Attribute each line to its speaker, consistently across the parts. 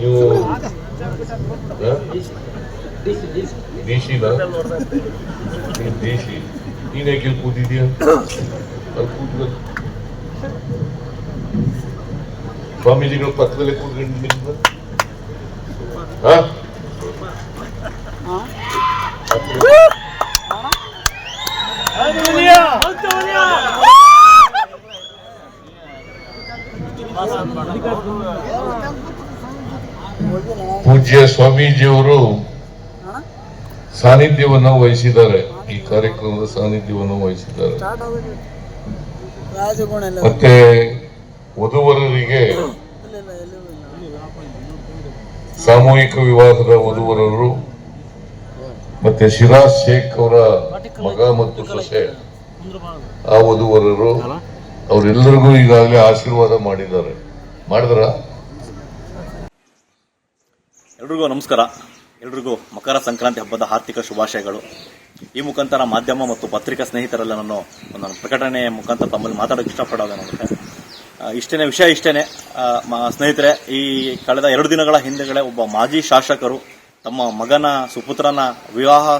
Speaker 1: ನೀವು ದೇಶಿನ ನೀನ್ ದೇಶಿ ನೀನ್ ಯಾಕೆ ಇಲ್ಲಿ ಕೂತಿದ್ಯಾ ಅಲ್ಲಿ ಕೂತ್ಕೊಂಡು ಸ್ವಾಮೀಜಿಗಳ ಪಕ್ಕದಲ್ಲೇ ಕೂತ್ಕೊಂಡು ನಿಂತ ಹಾ ಪೂಜ್ಯ ಸ್ವಾಮೀಜಿಯವರು ಸಾನ್ನಿಧ್ಯವನ್ನು ವಹಿಸಿದ್ದಾರೆ. ಈ ಕಾರ್ಯಕ್ರಮದ ಸಾನ್ನಿಧ್ಯವನ್ನು ವಹಿಸಿದ್ದಾರೆ. ಮತ್ತೆ ವಧುವರರಿಗೆ ಸಾಮೂಹಿಕ ವಿವಾಹದ ವಧುವರರು ಮತ್ತೆ ಶಿರಾಜ್ ಶೇಖ್ ಅವರ ಮಗ ಮತ್ತು ಸೊಸೆ ಆ ವಧುವರರು ಅವರೆಲ್ಲರಿಗೂ ಈಗಾಗಲೇ ಆಶೀರ್ವಾದ ಮಾಡಿದ್ದಾರೆ. ಮಾಡಿದ್ರ?
Speaker 2: ಎಲ್ರಿಗೂ ನಮಸ್ಕಾರ. ಎಲ್ರಿಗೂ ಮಕರ ಸಂಕ್ರಾಂತಿ ಹಬ್ಬದ ಆರ್ಥಿಕ ಶುಭಾಶಯಗಳು. ಈ ಮುಖಾಂತರ ಮಾಧ್ಯಮ ಮತ್ತು ಪತ್ರಿಕಾ ಸ್ನೇಹಿತರೆಲ್ಲ ನಾನು ಒಂದು ಪ್ರಕಟಣೆ ಮುಖಾಂತರ ತಮ್ಮಲ್ಲಿ ಮಾತಾಡೋಕೆ ನನಗೆ ಇಷ್ಟೇನೆ ವಿಷಯ ಇಷ್ಟೇ ಸ್ನೇಹಿತರೆ, ಈ ಕಳೆದ ಎರಡು ದಿನಗಳ ಹಿಂದೆಗಳೇ ಒಬ್ಬ ಮಾಜಿ ಶಾಸಕರು ತಮ್ಮ ಮಗನ, ಸುಪುತ್ರನ ವಿವಾಹ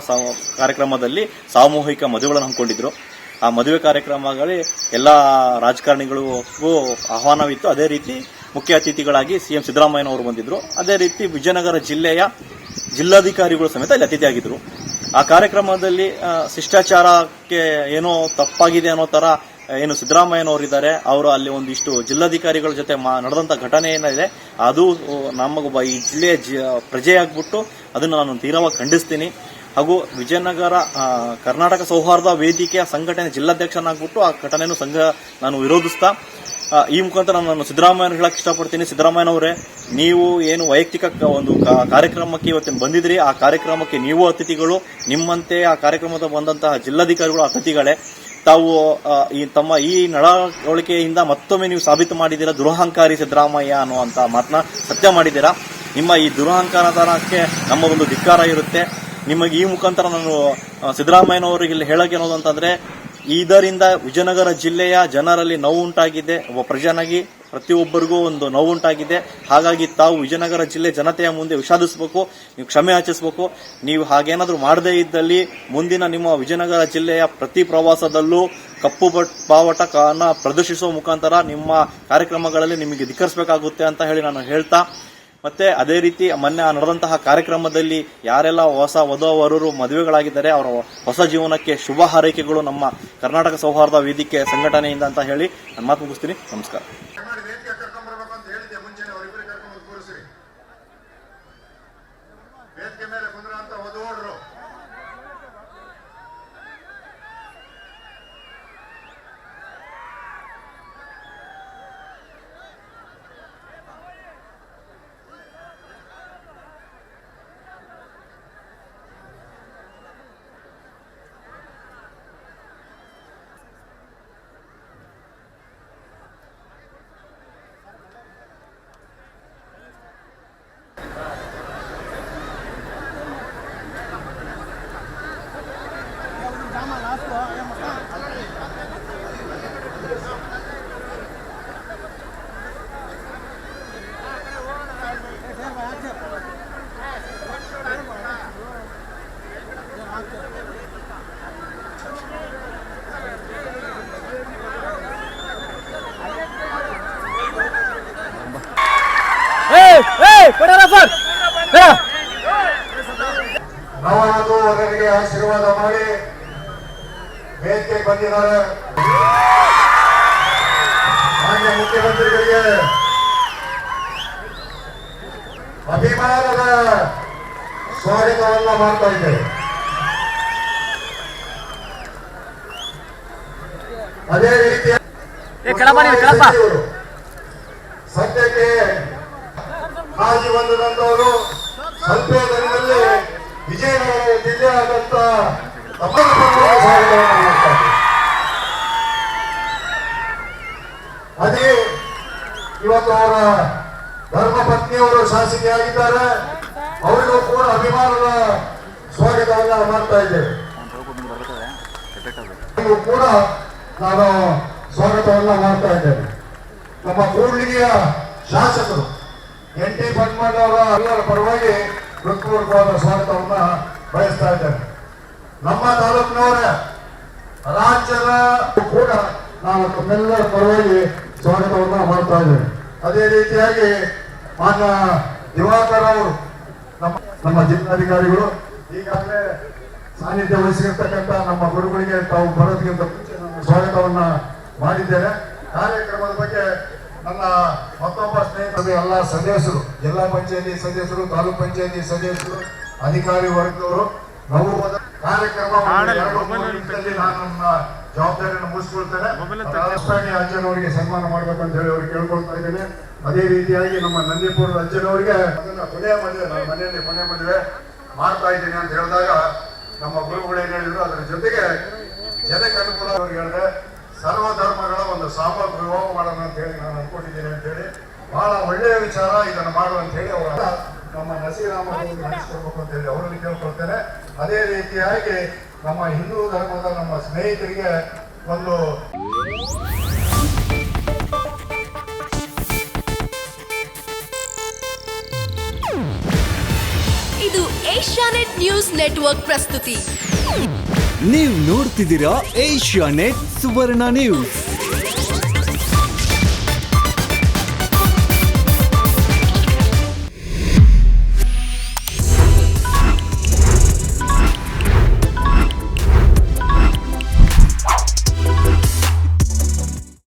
Speaker 2: ಕಾರ್ಯಕ್ರಮದಲ್ಲಿ ಸಾಮೂಹಿಕ ಮದುವೆಗಳನ್ನು ಹಮ್ಮಿಕೊಂಡಿದ್ರು. ಆ ಮದುವೆ ಕಾರ್ಯಕ್ರಮಗಳಲ್ಲಿ ಎಲ್ಲ ರಾಜಕಾರಣಿಗಳಿಗೂ ಆಹ್ವಾನವಿತ್ತು. ಅದೇ ರೀತಿ ಮುಖ್ಯ ಅತಿಥಿಗಳಾಗಿ ಸಿಎಂ ಸಿದ್ದರಾಮಯ್ಯನವರು ಬಂದಿದ್ದರು ಅದೇ ರೀತಿ ವಿಜಯನಗರ ಜಿಲ್ಲೆಯ ಜಿಲ್ಲಾಧಿಕಾರಿಗಳು ಸಮೇತ ಅಲ್ಲಿ ಅತಿಥಿಯಾಗಿದ್ರು. ಆ ಕಾರ್ಯಕ್ರಮದಲ್ಲಿ ಶಿಷ್ಟಾಚಾರಕ್ಕೆ ಏನೋ ತಪ್ಪಾಗಿದೆ ಅನ್ನೋ ಥರ ಏನು ಸಿದ್ದರಾಮಯ್ಯನವರಿದ್ದಾರೆ ಅವರು ಅಲ್ಲಿ ಒಂದಿಷ್ಟು ಜಿಲ್ಲಾಧಿಕಾರಿಗಳ ಜೊತೆ ಮಾ, ನಡೆದಂತ ಘಟನೆ ಏನಿದೆ ಅದು ನಮಗೊಬ್ಬ ಈ ಜಿಲ್ಲೆಯ ಜ ಪ್ರಜೆಯಾಗ್ಬಿಟ್ಟು ಅದನ್ನು ನಾನು ತೀರವಾಗಿ ಖಂಡಿಸ್ತೀನಿ. ಹಾಗೂ ವಿಜಯನಗರ ಕರ್ನಾಟಕ ಸೌಹಾರ್ದ ವೇದಿಕೆಯ ಸಂಘಟನೆ ಜಿಲ್ಲಾಧ್ಯಕ್ಷನಾಗ್ಬಿಟ್ಟು ಆ ಘಟನೆಯನ್ನು ಸಂಘ, ನಾನು ವಿರೋಧಿಸ್ತಾ ಈ ಮುಖಾಂತರ ನಾನು ಸಿದ್ದರಾಮಯ್ಯ ಹೇಳಕ್ ಇಷ್ಟಪಡ್ತೀನಿ. ಸಿದ್ದರಾಮಯ್ಯನವರೇ, ನೀವು ಏನು ವೈಯಕ್ತಿಕ ಒಂದು ಕಾರ್ಯಕ್ರಮಕ್ಕೆ ಇವತ್ತಿನ ಬಂದಿದ್ರಿ ಆ ಕಾರ್ಯಕ್ರಮಕ್ಕೆ ನೀವು ಅತಿಥಿಗಳು, ನಿಮ್ಮಂತೆ ಆ ಕಾರ್ಯಕ್ರಮದ ಬಂದಂತಹ ಜಿಲ್ಲಾಧಿಕಾರಿಗಳು, ಅತಿಥಿಗಳೇ. ತಾವು ಈ ತಮ್ಮ ಈ ನಡವಳಿಕೆಯಿಂದ ಮತ್ತೊಮ್ಮೆ ನೀವು ಸಾಬೀತು ಮಾಡಿದ್ದೀರಾ? ದುರಹಂಕಾರಿ ಸಿದ್ದರಾಮಯ್ಯ ಅನ್ನುವಂತ ಮಾತನ್ನ ಸತ್ಯ ಮಾಡಿದ್ದೀರಾ? ನಿಮ್ಮ ಈ ದುರಹಂಕಾರಕ್ಕೆ ನಮ್ಮ ಒಂದು ಧಿಕ್ಕಾರ ಇರುತ್ತೆ. ನಿಮಗೆ ಈ ಮುಖಾಂತರ ನಾನು ಸಿದ್ದರಾಮಯ್ಯನವರಿಗೆ ಇಲ್ಲಿ ಹೇಳಕ್ಕೆ ಅನ್ನೋದು ಅಂತಂದ್ರೆ ಇದರಿಂದ ವಿಜಯನಗರ ಜಿಲ್ಲೆಯ ಜನರಲ್ಲಿ ನೋವು ಉಂಟಾಗಿದೆ ಒಬ್ಬ ಪ್ರಜನಾಗಿ ಪ್ರತಿಯೊಬ್ಬರಿಗೂ ಒಂದು ನೋವು ಉಂಟಾಗಿದೆ ಹಾಗಾಗಿ ತಾವು ವಿಜಯನಗರ ಜಿಲ್ಲೆ ಜನತೆಯ ಮುಂದೆ ವಿಷಾದಿಸಬೇಕು, ನೀವು ಕ್ಷಮೆ ಯಾಚಿಸಬೇಕು ನೀವು ಹಾಗೇನಾದರೂ ಮಾಡದೇ ಇದ್ದಲ್ಲಿ ಮುಂದಿನ ನಿಮ್ಮ ವಿಜಯನಗರ ಜಿಲ್ಲೆಯ ಪ್ರತಿ ಪ್ರವಾಸದಲ್ಲೂ ಕಪ್ಪು ಬಟ್ ಪ್ರದರ್ಶಿಸುವ ಮುಖಾಂತರ ನಿಮ್ಮ ಕಾರ್ಯಕ್ರಮಗಳಲ್ಲಿ ನಿಮಗೆ ಧಿಕ್ಕರಿಸಬೇಕಾಗುತ್ತೆ ಅಂತ ಹೇಳಿ ನಾನು ಹೇಳ್ತಾ ಮತ್ತೆ ಅದೇ ರೀತಿ ಮೊನ್ನೆ ನಡೆದಂತಹ ಕಾರ್ಯಕ್ರಮದಲ್ಲಿ ಯಾರೆಲ್ಲ ಹೊಸ ವಧುವರರು, ಮದುವೆಗಳಾಗಿದ್ದಾರೆ, ಅವರ ಹೊಸ ಜೀವನಕ್ಕೆ ಶುಭ ಹಾರೈಕೆಗಳು ನಮ್ಮ ಕರ್ನಾಟಕ ಸೌಹಾರ್ದ ವೇದಿಕೆ ಸಂಘಟನೆಯಿಂದ ಅಂತ ಹೇಳಿ ನಾನು ಮಾತು ಮುಗಿಸ್ತೀನಿ. ನಮಸ್ಕಾರ.
Speaker 3: ನವವಧುವರರಿಗೆ ಆಶೀರ್ವಾದ ಮಾಡಿ ವೇದಿಕೆಗೆ ಬಂದಿದ್ದಾರೆ. ಮಾನ್ಯ ಮುಖ್ಯಮಂತ್ರಿಗಳಿಗೆ ಅಭಿಮಾನದ ಸ್ವಾಗತವನ್ನ ಮಾಡ್ತಾ ಇದ್ದೇವೆ. ಅದೇ ರೀತಿ ಸಚಿವರು ಸದ್ಯಕ್ಕೆ ಮಾಜಿ ಬಂದಂತವರು ಸ್ವಲ್ಪ ದಿನದಲ್ಲಿ ವಿಜಯನಗರ ಜಿಲ್ಲೆಯಾದಂತ ಅವರ ಧರ್ಮಪತ್ನಿಯವರು ಶಾಸಕಿಯಾಗಿದ್ದಾರೆ ಅವರಿಗೂ ಕೂಡ ಅಭಿಮಾನದ ಸ್ವಾಗತವನ್ನ ಮಾಡ್ತಾ ಇದ್ದೇವೆ. ಕೂಡ ನಾನು ಸ್ವಾಗತವನ್ನ ಮಾಡ್ತಾ ಇದ್ದೇನೆ ನಮ್ಮ ಕೂಡ್ಲಿಗೆಯ ಶಾಸಕರು ಎನ್ ಟಿ ಪದ್ಮಣ್ಣವರ ಎಲ್ಲರ ಪರವಾಗಿ ಹೃತ್ಪೂರ್ವಕವಾದ ಸ್ವಾಗತವನ್ನ ಬಯಸ್ತಾ ಇದ್ದೇನೆ ನಮ್ಮ ತಾಲೂಕಿನವರ, ರಾಜ್ಯದ ಕೂಡ ನಾವು ತಮ್ಮೆಲ್ಲರ ಪರವಾಗಿ ಸ್ವಾಗತವನ್ನ ಮಾಡ್ತಾ ಇದ್ದೇವೆ. ಅದೇ ರೀತಿಯಾಗಿ ಮಾನ್ಯ ದಿವಾಕರ್ ಅವರು ನಮ್ಮ ನಮ್ಮ ಜಿಲ್ಲಾಧಿಕಾರಿಗಳು ಈಗಾಗಲೇ ಸಾನ್ನಿಧ್ಯ ವಹಿಸಿರ್ತಕ್ಕಂಥ ನಮ್ಮ ಗುರುಗಳಿಗೆ ತಾವು ಬರೋದಕ್ಕಿಂತ ಮುಂಚೆ ನಾನು ಸ್ವಾಗತವನ್ನ ಮಾಡಿದ್ದೇನೆ. ಕಾರ್ಯಕ್ರಮದ ಬಗ್ಗೆ ನನ್ನ ಮತ್ತೊಬ್ಬ ಸ್ನೇಹಿತರು ಎಲ್ಲ ಸದಸ್ಯರು ಜಿಲ್ಲಾ ಪಂಚಾಯತಿ ಸದಸ್ಯರು ತಾಲೂಕ್ ಪಂಚಾಯತಿ ಸದಸ್ಯರು ಅಧಿಕಾರಿ ವರ್ಗದವರು ನಾವು ಕಾರ್ಯಕ್ರಮ ನಾನು ಜವಾಬ್ದಾರಿಯನ್ನು ಮುಗಿಸ್ಕೊಳ್ತೇನೆ ರಾಜಸ್ಥಾನಿ ಅಜ್ಜನವರಿಗೆ ಸನ್ಮಾನ ಮಾಡ್ಬೇಕು ಅಂತ ಹೇಳಿ ಅವ್ರಿಗೆ ಕೇಳ್ಕೊಳ್ತಾ ಇದ್ದೇನೆ ಅದೇ ರೀತಿಯಾಗಿ ನಮ್ಮ ನಂದಿಪುರದ ಅಜ್ಜನವರಿಗೆ ಅದನ್ನ ಕೊನೆಯ ಮದುವೆ ನಮ್ಮ ಮನೆಯಲ್ಲಿ ಕೊನೆಯ ಮದುವೆ ಮಾಡ್ತಾ ಇದ್ದೀನಿ ಅಂತ ಹೇಳಿದಾಗ ನಮ್ಮ ಗುರುಗಳು ಏನ್ ಹೇಳಿದ್ರು ಅದರ ಜೊತೆಗೆ ಜನಕ್ಕೆ ಅನುಕೂಲ ಅವ್ರಿಗೆ ಹೇಳಿದ್ರೆ ಸರ್ವ ಧರ್ಮಗಳ ಒಂದು ಸಾಮ ವಿವಾಹ ಮಾಡೋಣ ಅಂತ ಹೇಳಿ ನಾನು ಅನ್ಕೊಂಡಿದ್ದೀನಿ ಅಂತ ಹೇಳಿ ಬಹಳ ಒಳ್ಳೆಯ ವಿಚಾರ ಇದನ್ನು ಮಾಡುವಂತ ಹೇಳಿ ಅವರ ನಮ್ಮ ನಸೀರಾಮ ನಡೆಸ್ಕೊಡ್ಬೇಕು ಅಂತ ಹೇಳಿ ಅವರಲ್ಲಿ ಕೇಳ್ಕೊಳ್ತೇನೆ. ಅದೇ ರೀತಿಯಾಗಿ ನಮ್ಮ ಹಿಂದೂ ಧರ್ಮದ ನಮ್ಮ ಸ್ನೇಹಿತರಿಗೆ ಒಂದು
Speaker 4: ಇದು ಏಷ್ಯಾನೆಟ್ ನ್ಯೂಸ್ ನೆಟ್ವರ್ಕ್ ಪ್ರಸ್ತುತಿ.
Speaker 5: ನೀವು ನೋಡ್ತಿದ್ದೀರಾ ಏಷ್ಯಾ ನೆಟ್ ಸುವರ್ಣ ನ್ಯೂಸ್.